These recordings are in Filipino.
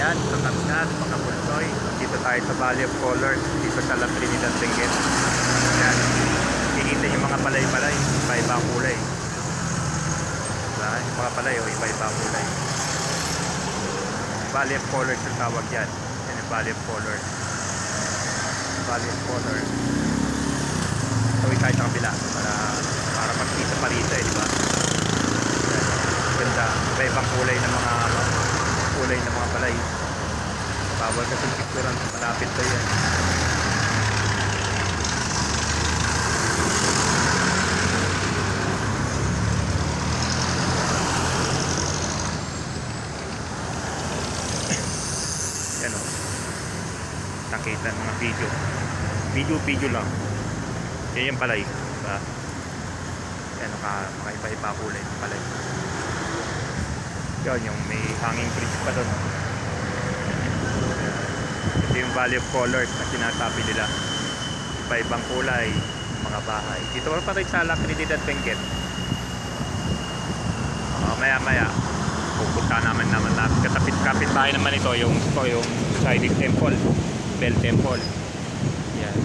Yan, kakapsat, mga pulsoy. Dito tayo sa Valley of Colors, dito sa La Trinidad Benguet. Yan. Kikita yung mga palay-palay, iba-iba ang kulay. Diba? Yung mga palay, oh, iba-iba ang kulay. Valley of Colors yung tawag yan. Yan yung Valley of Colors. Valley of Colors. Tawid tayo sa kabila para, para magkita pa rito eh, di ba? Yan. Ganda. Iba-ibang kulay ng mga ano, kulay ng mga palay. Bawal kasi picturean malapit to yan. Yan o. Nakita ng mga video. Video, video lang. Yan yung palay. Diba? Yan, naka, mga iba-iba kulay ng palay. Yan, yung may hanging bridge pa doon. Ito yung Valley of Colors na sinasabi nila. Iba-ibang kulay, mga bahay. Dito pa rin sa La Trinidad Benguet. Uh, maya maya pupunta naman naman natin katapit kapit bahay naman ito yung ito yung Chinese temple Bell Temple yan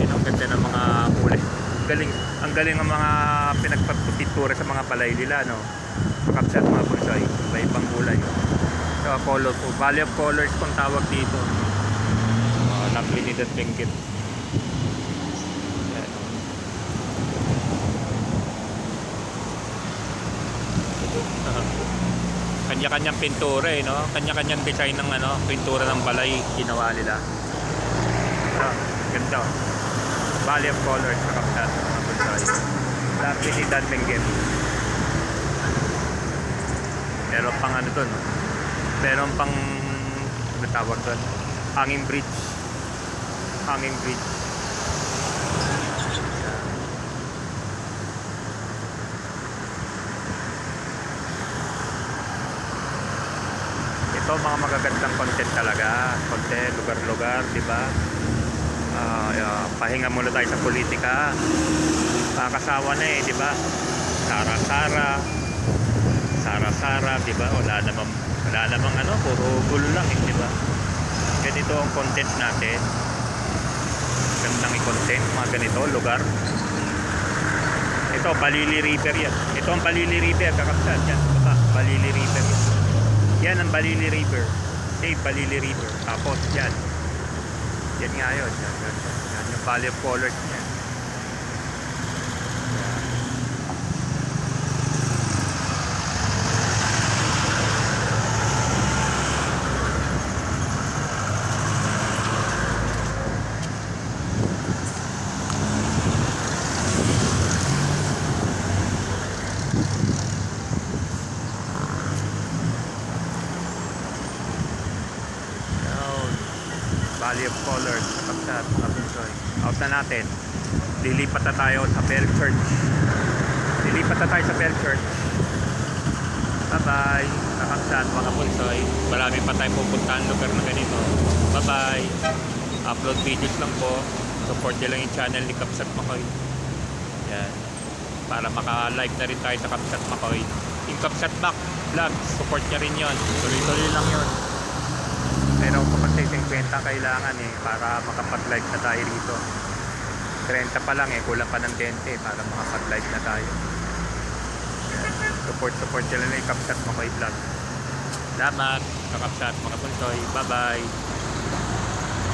yan ang ganda ng mga kulay galing ang galing ng mga pinagpapintura sa mga palay nila no makapsat mga bulsoy iba ibang kulay so, colorful valley of colors kung tawag dito uh, Trinidad Benguet yan kanya-kanyang pintura eh, no? Kanya-kanyang design ng ano, pintura ng balay ginawa nila. Ah, ganda. Valley of Colors sa Kapsat, mga bulsoy. La Trinidad Benguet. Meron pang ano dun. Meron pang ano tawag dun? Hanging bridge. Hanging bridge. Ito mga magagandang content talaga content lugar-lugar di ba Ah, ah, pahinga muna tayo sa politika. Kakasawa na eh di ba? Sara-Sara Sara-Sara di ba? Wala namang wala namang ano puro gulo lang eh di ba? Ganito ang content natin. Gandang i-content mga ganito lugar. Ito Palili River yan. Ito ang Palili River kakapsat yan. Baba Palili River yan. Yan ang Balili River. Okay, Balili River. Tapos yan. Yan nga yun. Yan, yan, yan. yan yung Valley of Colors niyan. Valley of Colors sa Bunsoy. Out na natin. Lilipat na tayo sa Bell Church. Lilipat na tayo sa Bell Church. Bye-bye. Sa mga Bunsoy. Marami pa tayong pupuntahan lugar na ganito. Bye-bye. Upload videos lang po. Support nyo lang yung channel ni Kapsat Makoy. Yan. Para maka-like na rin tayo sa Kapsat Makoy. Yung Kapsat Back Vlog, support nyo rin yon. Tuloy-tuloy lang yon. Meron pa kasi 50 kailangan eh para makapag-live na tayo dito. 30 pa lang eh, kulang pa ng 20 para makapag-live na tayo. Support support nyo lang yung Kapsat Makoy Vlog. Salamat, kakapsat mga punsoy. Bye bye.